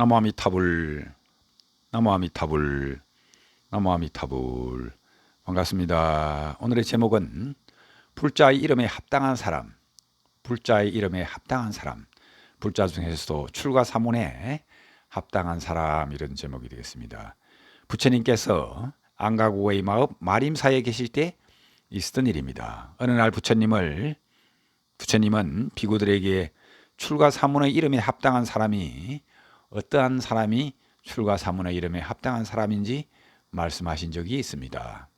나무아미타불 나무아미타불 나무아미타불 반갑습니다. 오늘의 제목은 불자의 이름에 합당한 사람 불자의 이름에 합당한 사람 불자 중에서도 출가 사문에 합당한 사람 이런 제목이 되겠습니다. 부처님께서 안가고의 마읍 마림사에 계실 때 있었던 일입니다. 어느 날 부처님을 부처님은 비구들에게 출가 사문의 이름에 합당한 사람이 어떠한 사람이 출가 사문의 이름에 합당한 사람인지 말씀하신 적이 있습니다.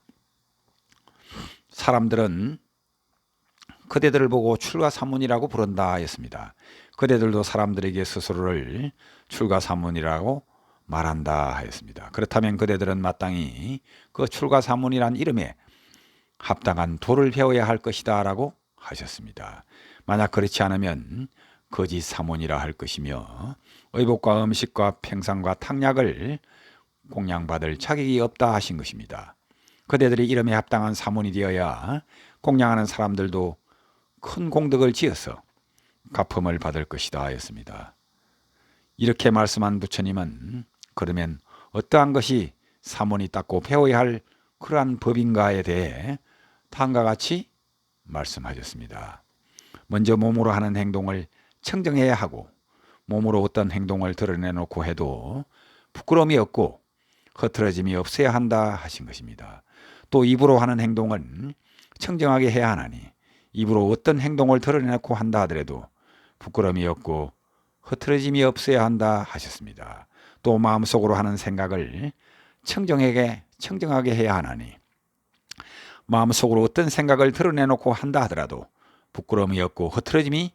사람들은 그대들을 보고 출가 사문이라고 부른다 했습니다. 그대들도 사람들에게 스스로를 출가 사문이라고 말한다 하였습니다. 그렇다면 그대들은 마땅히 그 출가 사문이란 이름에 합당한 도를 배워야 할 것이다라고 하셨습니다. 만약 그렇지 않으면 거짓 사문이라 할 것이며 의복과 음식과 평상과 탕약을 공양받을 자격이 없다 하신 것입니다. 그대들이 이름에 합당한 사문이 되어야 공양하는 사람들도 큰 공덕을 지어서 가품을 받을 것이다 하였습니다. 이렇게 말씀한 부처님은 그러면 어떠한 것이 사문이 닦고 배워야 할 그러한 법인가에 대해 다음과 같이 말씀하셨습니다. 먼저 몸으로 하는 행동을 청정해야 하고 몸으로 어떤 행동을 드러내놓고 해도 부끄러움이 없고 흐트러짐이 없어야 한다 하신 것입니다. 또 입으로 하는 행동은 청정하게 해야 하나니 입으로 어떤 행동을 드러내놓고 한다 하더라도 부끄러움이 없고 흐트러짐이 없어야 한다 하셨습니다. 또 마음속으로 하는 생각을 청정하게 청정하게 해야 하나니 마음속으로 어떤 생각을 드러내놓고 한다 하더라도 부끄러움이 없고 흐트러짐이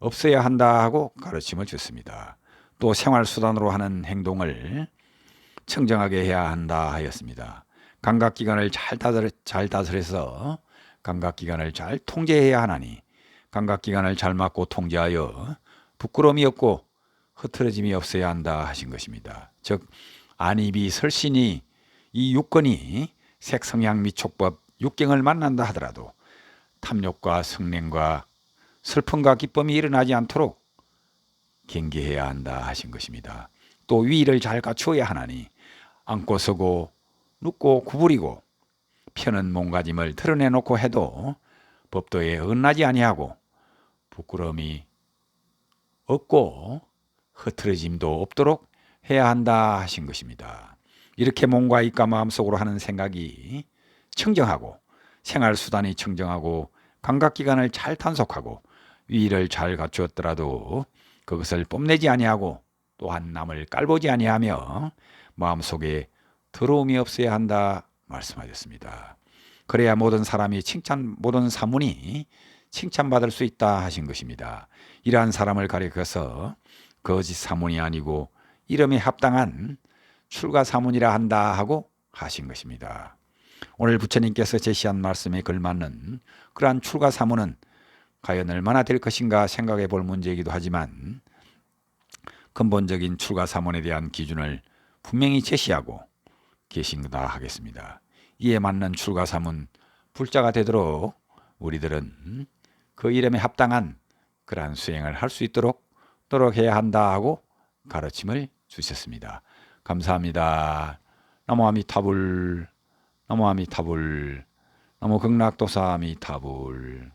없어야 한다 하고 가르침을 줬습니다. 또 생활 수단으로 하는 행동을 청정하게 해야 한다 하였습니다. 감각 기관을 잘 다스려 잘 다스려서 감각 기관을 잘 통제해야 하나니 감각 기관을 잘 막고 통제하여 부끄러움이 없고 흐트러짐이 없어야 한다 하신 것입니다. 즉 안입이 설신이 이 육건이 색성향 미촉법 육경을 만난다 하더라도 탐욕과 성냉과 슬픔과 기쁨이 일어나지 않도록 경계해야 한다 하신 것입니다. 또 위를 잘 갖추어야 하나니 앉고 서고 눕고 구부리고 편한 몸가짐을 드러내놓고 해도 법도에 언나지 아니하고 부끄러움이 없고 흐트러짐도 없도록 해야 한다 하신 것입니다. 이렇게 몸과 입과 마음속으로 하는 생각이 청정하고 생활 수단이 청정하고 감각 기관을 잘 탄속하고 위를 잘 갖추었더라도 그것을 뽐내지 아니하고 또한 남을 깔보지 아니하며 마음속에 더러움이 없어야 한다 말씀하셨습니다. 그래야 모든 사람이 칭찬 모든 사문이 칭찬받을 수 있다 하신 것입니다. 이러한 사람을 가리켜서 거짓 사문이 아니고 이름에 합당한 출가 사문이라 한다 하고 하신 것입니다. 오늘 부처님께서 제시한 말씀에 걸맞는 그러한 출가 사문은 과연 얼마나 될 것인가 생각해 볼 문제이기도 하지만 근본적인 출가 사문에 대한 기준을 분명히 제시하고 계신다 하겠습니다. 이에 맞는 출가 사문 불자가 되도록 우리들은 그 이름에 합당한 그러한 수행을 할 수 있도록 노력해야 한다 하고 가르침을 주셨습니다. 감사합니다. 나무 아미 타불 나무 아미 타불 나무 극락도사 아미 타불